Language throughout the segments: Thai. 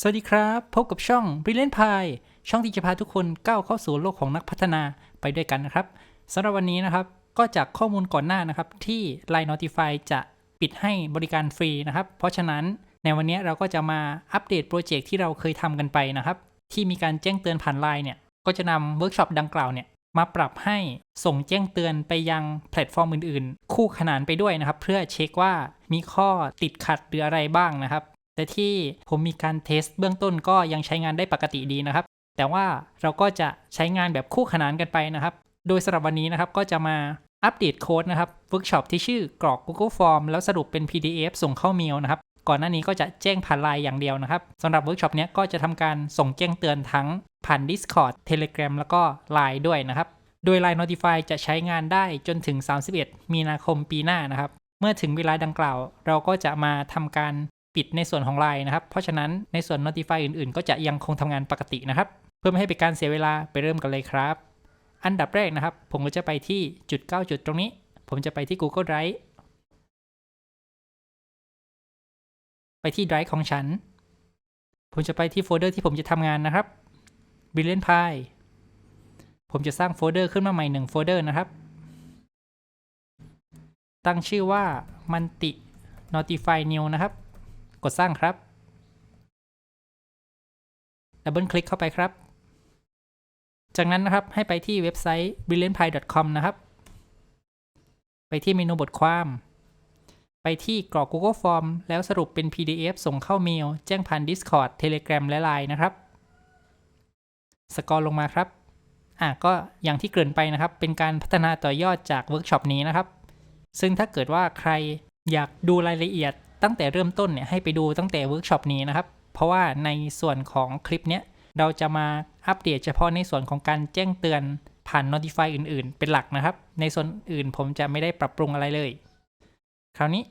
สวัสดีครับ พบกับช่อง Brilliant Pie ช่องที่จะพาทุกคนก้าวเข้าสู่โลกของนักพัฒนาไปด้วยกันนะครับสำหรับวันนี้นะครับก็จากข้อมูลก่อนหน้านะครับ ที่ Line Notify จะปิดให้บริการฟรีนะครับ เพราะฉะนั้นในวันนี้เราก็จะมาอัปเดตโปรเจกต์ที่เราเคยทำกันไปนะครับ ที่มีการแจ้งเตือนผ่าน Line เนี่ย ก็จะนำเวิร์กช็อปดังกล่าวเนี่ยมาปรับให้ส่งแจ้งเตือนไปยังแพลตฟอร์มอื่น ๆ คู่ขนานไปด้วยนะครับ เพื่อเช็คว่ามีข้อติดขัดหรืออะไรบ้างนะครับ แต่ที่ผมมีการเทสเบื้องต้นก็ยังใช้งานได้ปกติดีนะครับ แต่ว่าเราก็จะใช้งานแบบคู่ขนานกันไปนะครับ โดยสำหรับวันนี้นะครับก็จะมาอัปเดตโค้ดนะครับเวิร์กช็อปที่ชื่อกรอก Google Form แล้วสรุปเป็น PDF ส่งเข้าเมลนะครับ ก่อนหน้านี้ก็จะแจ้งผ่านไลน์อย่างเดียวนะครับสำหรับเวิร์กช็อปนี้ก็จะทำการส่งแจ้งเตือนทั้งผ่าน Discord Telegram แล้วก็ Line ด้วยนะครับ โดย Line Notify จะใช้งานได้จนถึง 31 มีนาคมปีหน้านะครับ เมื่อถึงเวลาดังกล่าว เราก็จะมาทำการ ปิดในส่วนของ Line นะครับ เพราะฉะนั้นในส่วน Notify อื่นๆ ก็จะยังคงทำงานปกตินะครับ เพื่อไม่ให้เป็นการเสียเวลาไปเริ่มกันเลยครับ อันดับแรกนะครับ ผมก็จะไปที่จุด 9 จุดตรงนี้ ผมจะไปที่ Google Drive ไปที่ Drive ของฉัน ผมจะไปที่โฟลเดอร์ที่ผมจะทำงานนะครับ Brilliant Pie ผมจะสร้างโฟลเดอร์ขึ้นมาใหม่หนึ่งโฟลเดอร์นะครับ ตั้งชื่อว่า Multi Notify New นะครับ กดสร้างครับดับเบิลคลิกเข้าไปครับ จากนั้นนะครับให้ไปที่เว็บไซต์ brilliantpie.com นะครับ ไปที่เมนูบทความ ไปที่กรอก Google Form แล้วสรุปเป็น PDF ส่งเข้าเมล แจ้งผ่าน Discord Telegram และ Line นะครับ สกอร์ลงมาครับ อะก็อย่างที่เกริ่นไปนะครับ เป็นการพัฒนาต่อยอดจากเวิร์กช็อปนี้นะครับ ซึ่งถ้าเกิดว่าใครอยากดูรายละเอียดตั้งแต่เริ่มต้นเนี่ยให้ไปดูตั้งแต่เวิร์กช็อปนี้นะครับ เพราะว่าในส่วนของคลิปเนี้ยเราจะมาอัปเดตเฉพาะในส่วนของการแจ้งเตือนผ่าน Notify อื่น ๆ เป็นหลักนะครับ ในส่วนอื่นผมจะไม่ได้ปรับปรุงอะไรเลย คราวนี้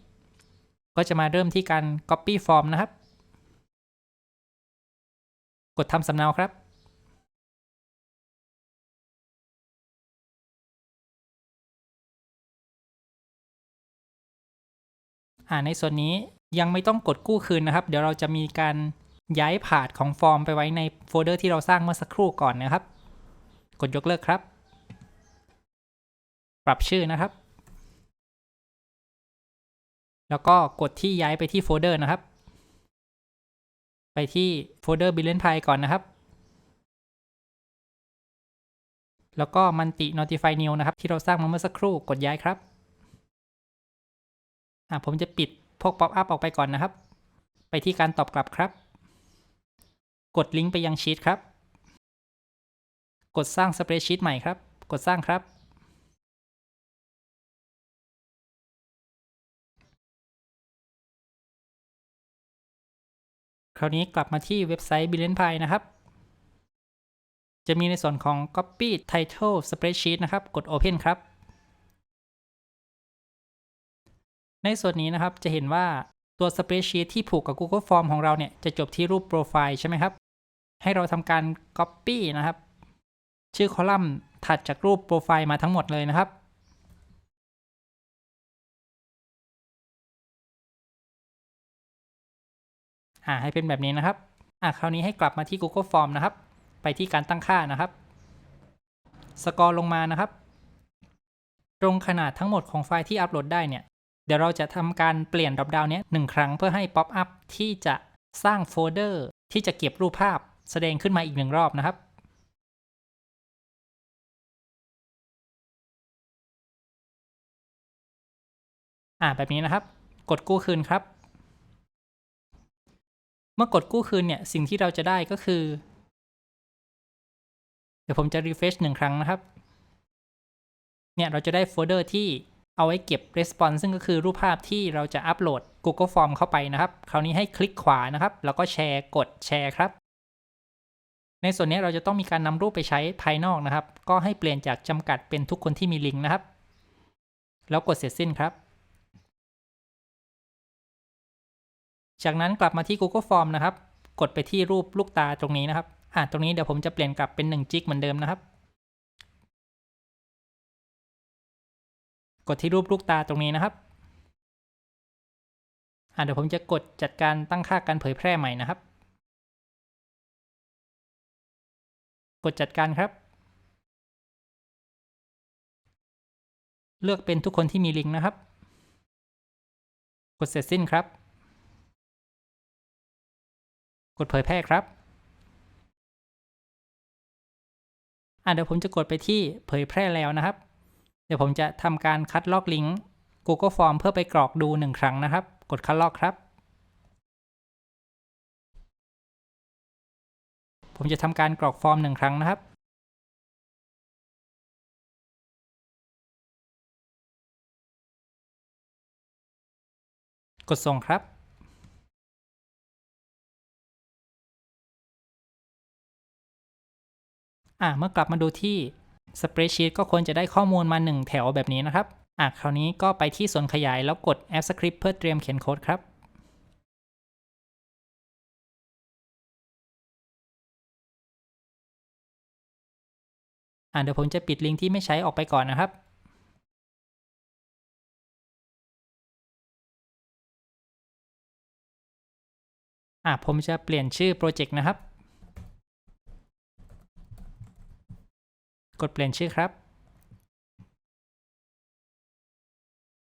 ก็จะมาเริ่มที่การ Copy Form นะครับ กดทำสำเนาครับ อ่าในส่วนนี้ยังไม่ต้องกดกู้คืนนะครับ เดี๋ยวเราจะมีการย้ายผาดของฟอร์มไปไว้ในโฟลเดอร์ที่เราสร้างเมื่อสักครู่ก่อนนะครับ กดยกเลิกครับ ปรับชื่อนะครับ แล้วก็กดที่ย้ายไปที่โฟลเดอร์นะครับ ไปที่โฟลเดอร์ Brilliant Pie ก่อนนะครับ แล้วก็มันติ Notify New นะครับ ที่เราสร้างมาเมื่อสักครู่ กดย้ายครับ ผมจะปิดพวกป๊อปอัพออกไปก่อนนะครับ ไปที่การตอบกลับครับ กดลิงก์ไปยังชีตครับ กดสร้างสเปรดชีตใหม่ครับ กดสร้างครับ คราวนี้กลับมาที่เว็บไซต์ Brilliant Pie นะครับ จะมีในส่วนของ Copy Title Spreadsheet นะครับ กด Open ครับ ในส่วนนี้นะครับจะเห็นว่าตัว Spreadsheet ที่ผูกกับ Google Form ของเราเนี่ยจะจบที่รูปโปรไฟล์ใช่ไหมครับ ให้เราทำการ Copy นะครับ ชื่อคอลัมน์ถัดจากรูปโปรไฟล์มาทั้งหมดเลยนะครับ อ่าให้เป็นแบบนี้นะครับ อ่าคราวนี้ให้กลับมาที่ Google Form นะครับ ไปที่การตั้งค่านะครับ สกอร์ลงมานะครับ ตรงขนาดทั้งหมดของไฟล์ที่อัปโหลดได้เนี่ย เดี๋ยวเราจะทำการเปลี่ยนดรอปดาวน์นี้หนึ่งครั้งเพื่อให้ป๊อปอัพที่จะสร้างโฟลเดอร์ที่จะเก็บรูปภาพแสดงขึ้นมาอีกหนึ่งรอบนะครับ อ่าแบบนี้นะครับ กดกู้คืนครับ เมื่อกดกู้คืนเนี่ยสิ่งที่เราจะได้ก็คือ เดี๋ยวผมจะ refresh หนึ่งครั้งนะครับ เนี่ยเราจะได้โฟลเดอร์ที่ เอาไว้เก็บ response ซึ่งก็คือรูปภาพที่เราจะอัปโหลด Google Form เข้าไปนะครับ คราวนี้ให้คลิกขวานะครับ แล้วก็แชร์กดแชร์ครับ ในส่วนนี้เราจะต้องมีการนำรูปไปใช้ภายนอกนะครับ ก็ให้เปลี่ยนจากจำกัดเป็นทุกคนที่มีลิงก์นะครับ แล้วกดเสร็จสิ้นครับ จากนั้นกลับมาที่ Google Form นะครับ กดไปที่รูปลูกตาตรงนี้นะครับ อ่าตรงนี้เดี๋ยวผมจะเปลี่ยนกลับเป็น1จิกเหมือนเดิมนะครับ กดที่รูปลูกตาตรงนี้นะครับอ่าเดี๋ยวผมจะกดจัดการตั้งค่าการเผยแพร่ใหม่นะครับ กดจัดการครับ เลือกเป็นทุกคนที่มีลิงก์นะครับ กดเสร็จสิ้นครับ กดเผยแพร่ครับอะเดี๋ยวผมจะกดไปที่เผยแพร่แล้วนะครับ เดี๋ยวผมจะทำการคัดลอกลิงก์ Google Form เพื่อไปกรอกดูหนึ่งครั้งนะครับ กดคัดลอกครับ ผมจะทำการกรอกฟอร์มหนึ่งครั้งนะครับกดส่งครับ อะเมื่อกลับมาดูที่ Spreadsheet ก็ควรจะได้ข้อมูลมา 1 แถวแบบนี้นะครับอะคราวนี้ก็ไปที่ส่วนขยายแล้วกด Add Script เพื่อเตรียมเขียนโค้ดครับอะเดี๋ยวผมจะปิดลิงก์ที่ไม่ใช้ออกไปก่อนนะครับ อะผมจะเปลี่ยนชื่อโปรเจกต์นะครับ กดเปลี่ยนชื่อครับ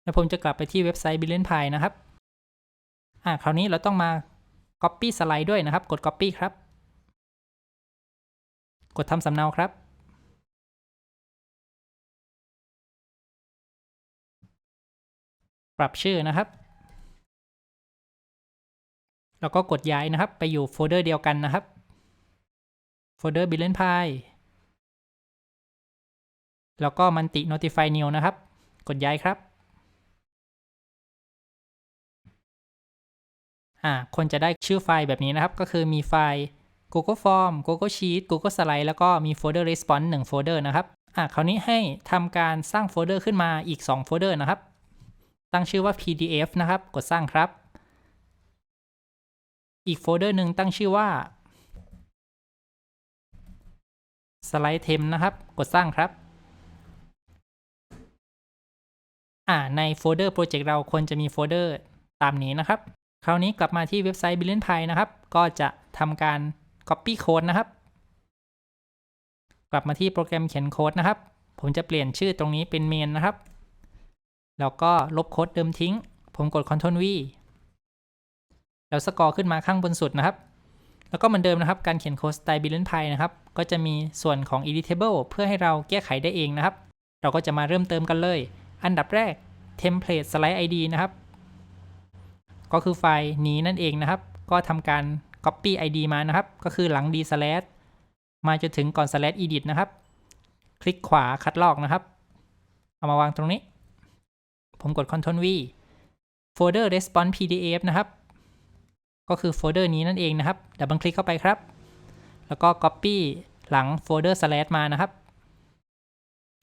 แล้วผมจะกลับไปที่เว็บไซต์ b i l l i o n p i นะครับ อะคราวนี้เราต้องมา Copy สไลด์ด้วยนะครับ กด Copy ครับ กดทำสำเนาครับปรับชื่อนะครับ แล้วก็กดย้ายนะครับ ไปอยู่โฟลเดอร์เดียวกันนะครับ โฟลเดอร์ b i l l i o n p i แล้วก็มันติ notify new นะครับ กดย้ายครับ อ่า คนจะได้ชื่อไฟล์แบบนี้นะครับ ก็คือมีไฟล์ Google Form Google Sheet Google Slide แล้วก็มีโฟลเดอร์ Response 1โฟลเดอร์นะครับ อ่า คราวนี้ให้ทำการสร้างโฟลเดอร์ขึ้นมาอีก 2 โฟลเดอร์นะครับ ตั้งชื่อว่า PDF นะครับ กดสร้างครับ อีกโฟลเดอร์หนึ่งตั้งชื่อว่า Slide Temp นะครับ กดสร้างครับ อ่าในโฟลเดอร์โปรเจกต์เราควรจะมีโฟลเดอร์ตามนี้นะครับ คราวนี้กลับมาที่เว็บไซต์ b i l l i o n p i นะครับ ก็จะทำการ Copy Code นะครับ กลับมาที่โปรแกรมเขียนโค้ดนะครับ ผมจะเปลี่ยนชื่อตรงนี้เป็น main นะครับ แล้วก็ลบโค้ดเดิมทิ้ง ผมกด Ctrl V แล้วสกอร์ขึ้นมาข้างบนสุดนะครับ แล้วก็เหมือนเดิมนะครับ การเขียนโค้ดสไตล์ b i l l i o n p i นะครับ ก็จะมีส่วนของ editable เพื่อให้เราแก้ไขได้เองนะครับ เราก็จะมาเริ่มเติมกันเลย อันดับแรก template slide id นะครับ ก็คือไฟล์นี้นั่นเองนะครับ ก็ทำการ copy id มานะครับ ก็คือหลัง d slash มาจนถึงก่อน slash edit นะครับ คลิกขวาคัดลอกนะครับ เอามาวางตรงนี้ ผมกด Ctrl V folder response pdf นะครับ ก็คือโฟลเดอร์นี้นั่นเองนะครับดับเบิลคลิกเข้าไปครับ แล้วก็ copy หลังโฟลเดอร์ slash มานะครับ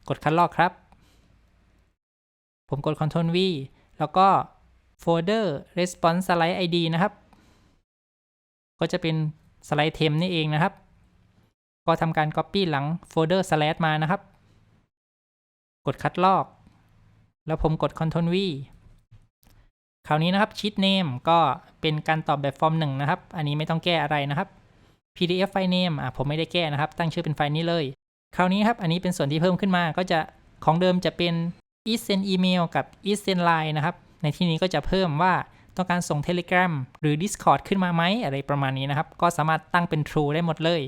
กดคัดลอกครับ ผมกด Ctrl V แล้วก็โฟลเดอร์ response slide id นะครับ ก็จะเป็นสไลด์เทมนี่เองนะครับ ก็ทำการ copy หลังโฟลเดอร์ slash มานะครับ กดคัดลอก แล้วผมกด Ctrl V คราวนี้นะครับ sheet name ก็เป็นการตอบแบบฟอร์มหนึ่งนะครับ อันนี้ไม่ต้องแก้อะไรนะครับ PDF file name อะผมไม่ได้แก้นะครับ ตั้งชื่อเป็นไฟล์นี้เลย คราวนี้ครับ อันนี้เป็นส่วนที่เพิ่มขึ้นมา ก็จะของเดิมจะเป็น is send email กับ is send line นะครับ ในที่นี้ก็จะเพิ่มว่าต้องการส่ง Telegram หรือ Discord ขึ้นมาไหมอะไรประมาณนี้นะครับ ก็สามารถตั้งเป็น true ได้หมดเลย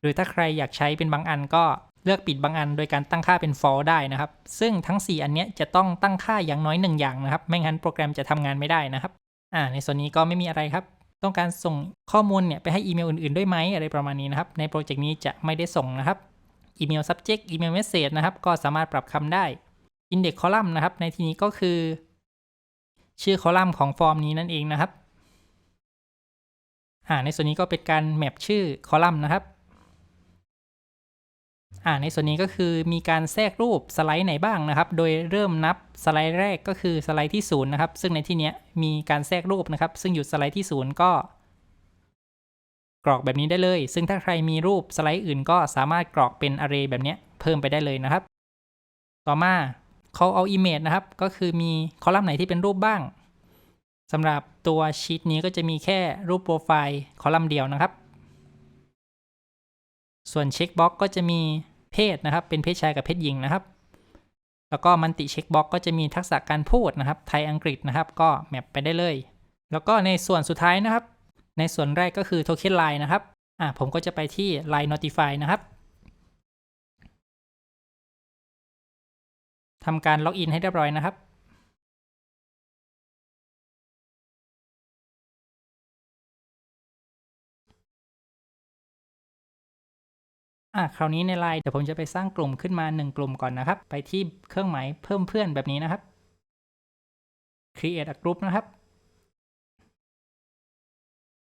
หรือถ้าใครอยากใช้เป็นบางอันก็เลือกปิดบางอันโดยการตั้งค่าเป็น false ได้นะครับ ซึ่งทั้ง 4 อันเนี้ยจะต้องตั้งค่าอย่างน้อย 1 อย่างนะครับ ไม่งั้นโปรแกรมจะทำงานไม่ได้นะครับ อ่า ในส่วนนี้ก็ไม่มีอะไรครับ ต้องการส่งข้อมูลเนี่ยไปให้อีเมลอื่นๆด้วยไหมอะไรประมาณนี้นะครับ ในโปรเจกต์นี้จะไม่ได้ส่งนะครับ อีเมล subject อีเมล message นะครับ ก็สามารถปรับคำได้ index column นะครับ ในที่นี้ก็คือ ชื่อคอลัมน์ของฟอร์มนี้นั่นเองนะครับอ่าในส่วนนี้ก็เป็นการแมปชื่อคอลัมน์นะครับอ่าในส่วนนี้ก็คือมีการแทรกรูปสไลด์ไหนบ้างนะครับ โดยเริ่มนับสไลด์แรกก็คือสไลด์ที่0นะครับ ซึ่งในที่นี้มีการแทรกรูปนะครับ ซึ่งอยู่สไลด์ที่0ก็กรอกแบบนี้ได้เลย ซึ่งถ้าใครมีรูปสไลด์อื่นก็สามารถกรอกเป็น array แบบนี้เพิ่มไปได้เลยนะครับ ต่อมา call out image นะครับ ก็คือมีคอลัมน์ไหนที่เป็นรูปบ้างสำหรับตัวชีตนี้ก็จะมีแค่รูปโปรไฟล์คอลัมน์เดียวนะครับ ส่วนเช็คบ็อกก็จะมีเพศนะครับ เป็นเพศชายกับเพศหญิงนะครับ แล้วก็มันติเช็คบ็อกก็จะมีทักษะการพูดนะครับ ไทยอังกฤษนะครับ ก็แมปไปได้เลย แล้วก็ในส่วนสุดท้ายนะครับ ในส่วนแรกก็คือโทเค็นไลน์นะครับ อ่าผมก็จะไปที่ Line Notify นะครับ ทำการล็อกอินให้เรียบร้อยนะครับ อะคราวนี้ในไลน์เดี๋ยวผมจะไปสร้างกลุ่มขึ้นมา 1 กลุ่มก่อนนะครับ ไปที่เครื่องหมายเพิ่มเพื่อนแบบนี้นะครับ create a group นะครับ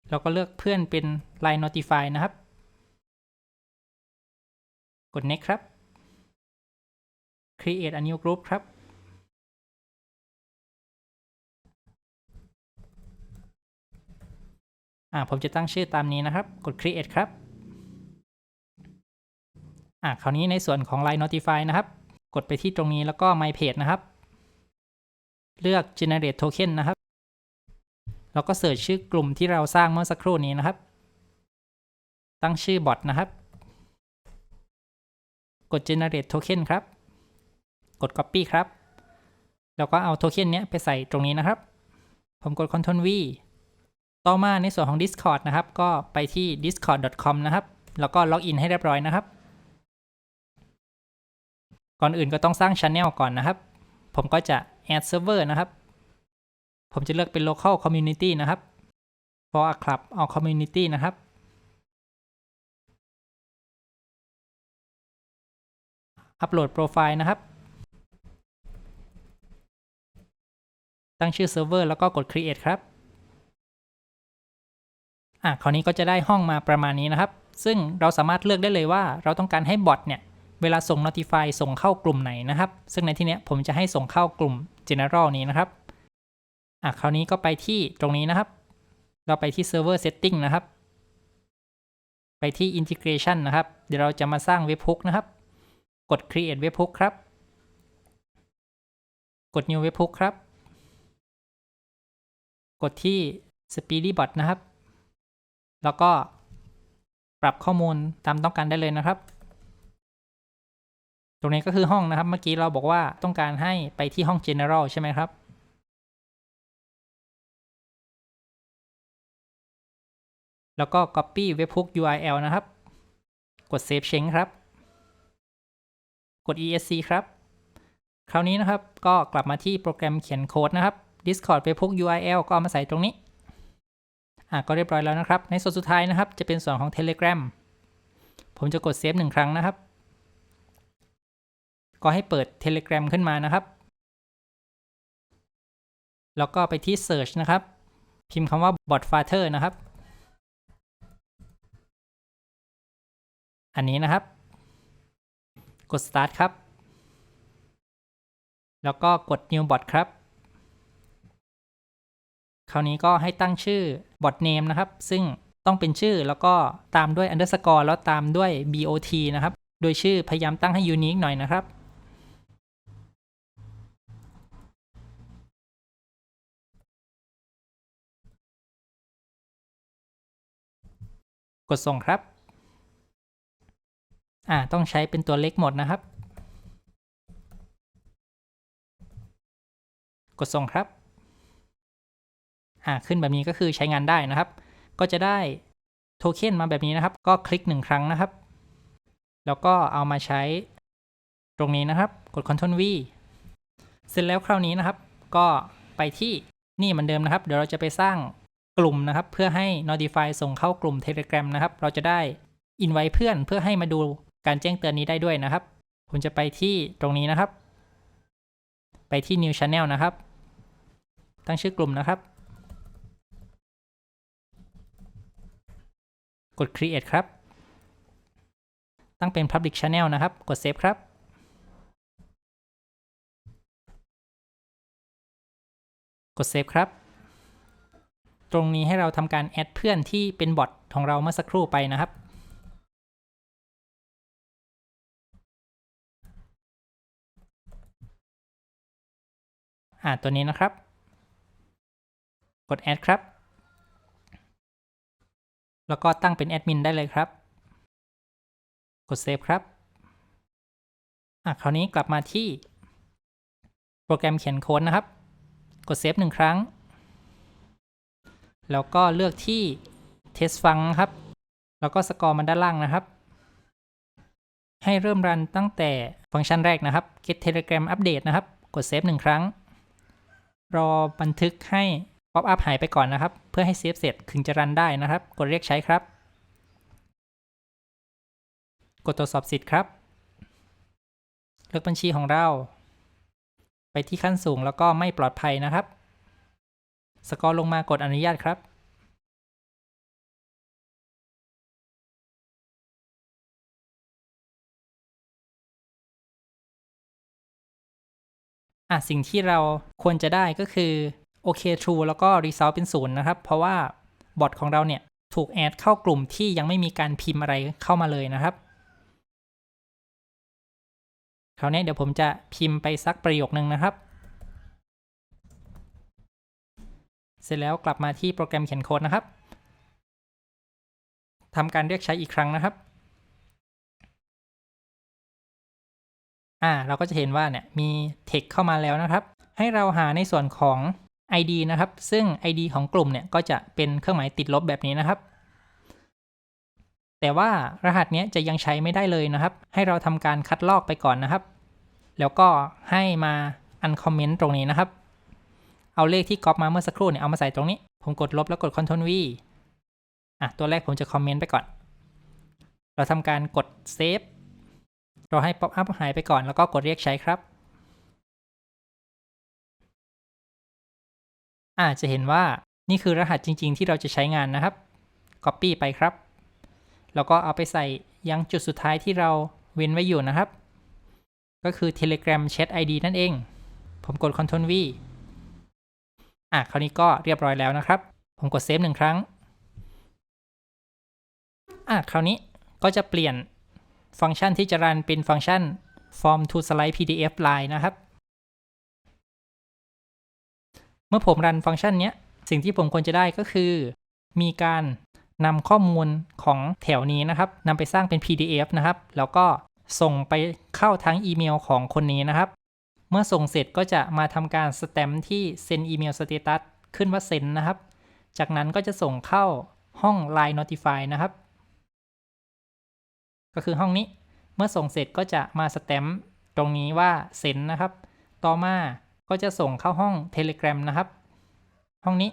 แล้วก็เลือกเพื่อนเป็น line notify นะครับ กด next ครับ create a new group ครับ อ่าผมจะตั้งชื่อตามนี้นะครับ กด create ครับ อะคราวนี้ในส่วนของ Line Notify นะครับ กดไปที่ตรงนี้แล้วก็ My Page นะครับ เลือก Generate Token นะครับ แล้วก็เสิร์ชชื่อกลุ่มที่เราสร้างเมื่อสักครู่นี้นะครับ ตั้งชื่อบอทนะครับ กด Generate Token ครับ กด Copy ครับ แล้วก็เอาโทเค็นนี้ไปใส่ตรงนี้นะครับ ผมกด Ctrl V ต่อมาในส่วนของ Discord นะครับ ก็ไปที่ discord.com นะครับ แล้วก็ล็อกอินให้เรียบร้อยนะครับ ก่อนอื่นก็ต้องสร้าง Channel ก่อนนะครับ ผมก็จะ add server นะครับ ผมจะเลือกเป็น local community นะครับ for a club or community นะครับอัปโหลดโปรไฟล์นะครับ ตั้งชื่อเซิร์ฟเวอร์แล้วก็กด create ครับอะคราวนี้ก็จะได้ห้องมาประมาณนี้นะครับ ซึ่งเราสามารถเลือกได้เลยว่า เราต้องการให้บอทเนี่ยเวลาส่ง notify ส่งเข้ากลุ่มไหนนะครับ ซึ่งในที่เนี้ยผมจะให้ส่งเข้ากลุ่ม general นี้นะครับอะคราวนี้ก็ไปที่ตรงนี้นะครับ เราไปที่ server setting นะครับ ไปที่ integration นะครับ เดี๋ยวเราจะมาสร้างเว็บ hook นะครับ กด create เว็บ hook ครับ กด new เว็บ hook ครับ กดที่ speedybot นะครับ แล้วก็ปรับข้อมูลตามต้องการได้เลยนะครับ ตรงนี้ก็คือห้องนะครับ เมื่อกี้เราบอกว่าต้องการให้ไปที่ห้อง general ใช่ไหมครับ แล้วก็ copy webhook URL นะครับ กด save change ครับ กด esc ครับ คราวนี้นะครับก็กลับมาที่โปรแกรมเขียนโค้ดนะครับ discord webhook URL ก็เอามาใส่ตรงนี้ อะก็เรียบร้อยแล้วนะครับ ในส่วนสุดท้ายนะครับ จะเป็นส่วนของ Telegram ผมจะกดเซฟหนึ่งครั้งนะครับ ก็ให้เปิด Telegram ขึ้นมานะครับ แล้วก็ไปที่ Search นะครับ พิมพ์คำว่า botfather นะครับ อันนี้นะครับ กด start ครับ แล้วก็กด new bot ครับ คราวนี้ก็ให้ตั้งชื่อ bot name นะครับ ซึ่งต้องเป็นชื่อแล้วก็ตามด้วย underscore แล้วตามด้วย bot นะครับ โดยชื่อพยายามตั้งให้ unique หน่อยนะครับ กดส่งครับ อ่า ต้องใช้เป็นตัวเล็กหมดนะครับ กดส่งครับ อ่าขึ้นแบบนี้ก็คือใช้งานได้นะครับ ก็จะได้โทเค็นมาแบบนี้นะครับ ก็คลิกหนึ่งครั้งนะครับ แล้วก็เอามาใช้ตรงนี้นะครับ กด Ctrl V เสร็จแล้วคราวนี้นะครับ ก็ไปที่นี่เหมือนเดิมนะครับ เดี๋ยวเราจะไปสร้างกลุ่มนะครับ เพื่อให้ Notify ส่งเข้ากลุ่ม Telegram นะครับ เราจะได้ invite เพื่อนเพื่อให้มาดูการแจ้งเตือนนี้ได้ด้วยนะครับ ผมจะไปที่ตรงนี้นะครับ ไปที่ New Channel นะครับ ตั้งชื่อกลุ่มนะครับ กด create ครับ ตั้งเป็น public channel นะครับ กด save ครับ กด save ครับ ตรงนี้ให้เราทำการแอดเพื่อนที่เป็นบอทของเราเมื่อสักครู่ไปนะครับอ่าตัวนี้นะครับ กด add ครับ แล้วก็ตั้งเป็นแอดมินได้เลยครับ กดเซฟครับอะคราวนี้กลับมาที่ โปรแกรมเขียนโค้ดนะครับ กดเซฟหนึ่งครั้ง แล้วก็เลือกที่ test ฟังครับ แล้วก็สกอร์มันด้านล่างนะครับ ให้เริ่มรันตั้งแต่ฟังก์ชันแรกนะครับ get telegram update นะครับ กดเซฟหนึ่งครั้ง รอบันทึกให้ pop up หายไปก่อนนะครับ เพื่อให้เซฟเสร็จถึงจะรันได้นะครับ กดเรียกใช้ครับ กดตรวจสอบสิทธิ์ครับ เลือกบัญชีของเรา ไปที่ขั้นสูงแล้วก็ไม่ปลอดภัยนะครับ สกอร์ลงมากดอนุญาตครับอะสิ่งที่เราควรจะได้ก็คือ โอเค true แล้วก็ result เป็นศูนย์นะครับ เพราะว่าบอทของเราเนี่ย ถูกแอดเข้ากลุ่มที่ยังไม่มีการพิมพ์อะไรเข้ามาเลยนะครับคราวนี้เดี๋ยวผมจะพิมพ์ไปสักประโยคนึงนะครับ เสร็จแล้วกลับมาที่โปรแกรมเขียนโค้ดนะครับทำการเรียกใช้อีกครั้งนะครับ อ่า เราก็จะเห็นว่าเนี่ยมี text เข้ามาแล้วนะครับ ให้เราหาในส่วนของ ID นะครับ ซึ่ง ID ของกลุ่มเนี่ยก็จะเป็นเครื่องหมายติดลบแบบนี้นะครับ แต่ว่ารหัสเนี้ยจะยังใช้ไม่ได้เลยนะครับ ให้เราทำการคัดลอกไปก่อนนะครับ แล้วก็ให้มา uncomment ตรงนี้นะครับ เอาเลขที่ก๊อปมาเมื่อสักครู่เนี่ยเอามาใส่ตรงนี้ ผมกดลบแล้วกด Ctrl V อะตัวแรกผมจะคอมเมนต์ไปก่อน เราทำการกด save เราให้ pop up หายไปก่อนแล้วก็กดเรียกใช้ครับ อาจจะเห็นว่านี่คือรหัสจริง ๆ ที่เราจะใช้งานนะครับ Copy ไปครับ แล้วก็เอาไปใส่ยังจุดสุดท้ายที่เราเว้นไว้อยู่นะครับ ก็คือ Telegram Chat ID นั่นเอง ผมกด Ctrl V อะ คราวนี้ก็เรียบร้อยแล้วนะครับ ผมกดเซฟหนึ่งครั้ง อะ คราวนี้ก็จะเปลี่ยนฟังก์ชันที่จะรันเป็นฟังก์ชัน form to slide pdf line นะครับ เมื่อผมรันฟังก์ชันนี้สิ่งที่ผมควรจะได้ก็คือ มีการนำข้อมูลของแถวนี้นะครับนำไปสร้างเป็น PDF นะครับ แล้วก็ส่งไปเข้าทั้งอีเมลของคนนี้นะครับ เมื่อส่งเสร็จก็จะมาทำการสแตมป์ที่เซ็นอีเมลสเตตัสขึ้นว่าเซ็นนะครับ จากนั้นก็จะส่งเข้าห้อง Line Notify นะครับ ก็คือห้องนี้ เมื่อส่งเสร็จก็จะมาสแตมป์ตรงนี้ว่าเซ็นนะครับ ต่อมา ก็จะส่งเข้าห้อง Telegram นะครับ ห้องนี้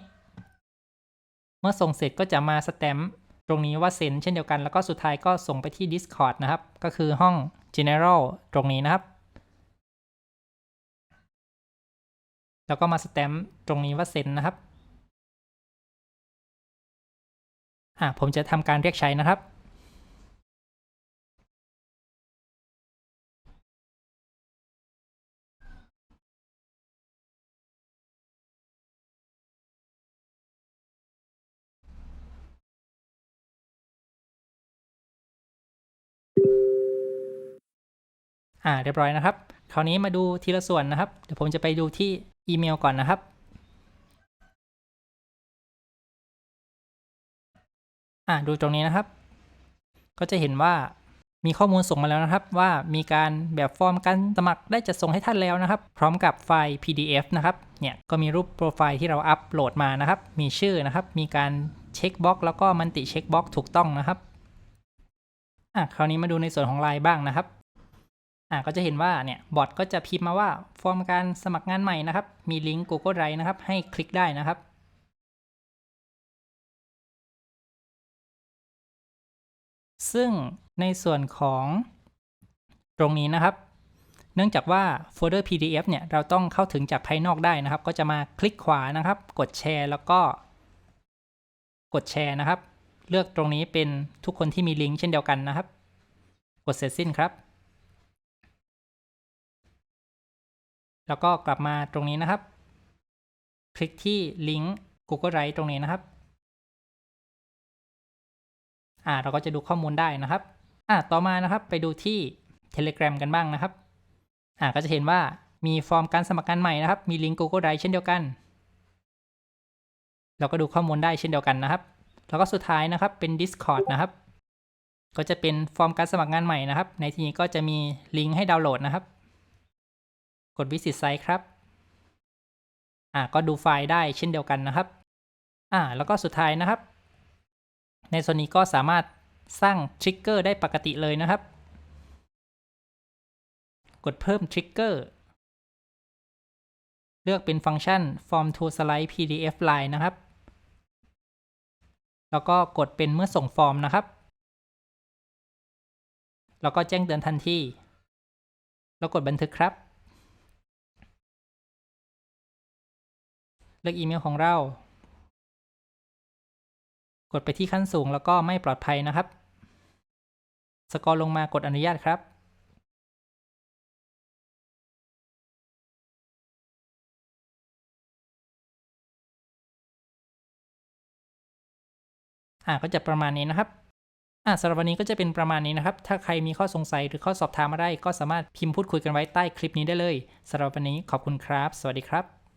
เมื่อส่งเสร็จก็จะมาสแตมป์ตรงนี้ว่าเซ็นเช่นเดียวกันแล้วก็สุดท้ายก็ส่งไปที่ Discord นะครับ ก็คือห้อง General ตรงนี้นะครับ แล้วก็มาสแตมป์ตรงนี้ว่าเซ็นนะครับอะผมจะทำการเรียกใช้นะครับ อ่าเรียบร้อยนะครับ คราวนี้มาดูทีละส่วนนะครับ เดี๋ยวผมจะไปดูที่อีเมลก่อนนะครับอ่าดูตรงนี้นะครับ ก็จะเห็นว่ามีข้อมูลส่งมาแล้วนะครับ ว่ามีการแบบฟอร์มการสมัครได้จะส่งให้ท่านแล้วนะครับ พร้อมกับไฟล์ PDF นะครับเนี่ยก็มีรูปโปรไฟล์ที่เราอัปโหลดมานะครับ มีชื่อนะครับ มีการเช็คบล็อกแล้วก็มันติเช็คบล็อกถูกต้องนะครับอะคราวนี้มาดูในส่วนของไลน์บ้างนะครับ อ่าก็จะเห็นว่าเนี่ยบอทก็จะพิมพ์มาว่าฟอร์มการสมัครงานใหม่นะครับ มีลิงก์ Google Drive นะครับ ให้คลิกได้นะครับซึ่งในส่วนของตรงนี้นะครับ เนื่องจากว่าโฟลเดอร์ PDF เนี่ยเราต้องเข้าถึงจากภายนอกได้นะครับ ก็จะมาคลิกขวานะครับ กดแชร์ แล้วก็กดแชร์นะครับ เลือกตรงนี้เป็นทุกคนที่มีลิงก์เช่นเดียวกันนะครับ กดเสร็จสิ้นครับ แล้วก็กลับมาตรงนี้นะครับ คลิกที่ลิงก์ Google Drive ตรงนี้นะครับอ่าเราก็จะดูข้อมูลได้นะครับ อ่าต่อมานะครับไปดูที่ Telegram กันบ้างนะครับ อ่าก็จะเห็นว่ามีฟอร์มการสมัครงานใหม่นะครับ มีลิงก์ Google Drive เช่นเดียวกัน เราก็ดูข้อมูลได้เช่นเดียวกันนะครับ แล้วก็สุดท้ายนะครับเป็น Discord นะครับ ก็จะเป็นฟอร์มการสมัครงานใหม่นะครับ ในที่นี้ก็จะมีลิงก์ให้ดาวน์โหลดนะครับ กด visit site ครับ อ่าก็ดูไฟล์ได้เช่นเดียวกันนะครับ อ่าแล้วก็สุดท้ายนะครับ ในส่วนนี้ก็สามารถสร้างทริกเกอร์ได้ปกติเลยนะครับ กดเพิ่มทริกเกอร์เลือกเป็นฟังก์ชัน form to slide pdf line นะครับ แล้วก็กดเป็นเมื่อส่งฟอร์มนะครับ แล้วก็แจ้งเตือนทันที แล้วกดบันทึกครับ เลือกอีเมลของเรา กดไปที่ขั้นสูงแล้วก็ไม่ปลอดภัยนะครับ สกอร์ลงมากดอนุญาตครับ อ่าก็จะประมาณนี้นะครับอ่าสำหรับวันนี้ก็จะเป็นประมาณนี้นะครับ ถ้าใครมีข้อสงสัยหรือข้อสอบถามมาได้ก็สามารถพิมพ์พูดคุยกันไว้ใต้คลิปนี้ได้เลย สำหรับวันนี้ขอบคุณครับ สวัสดีครับ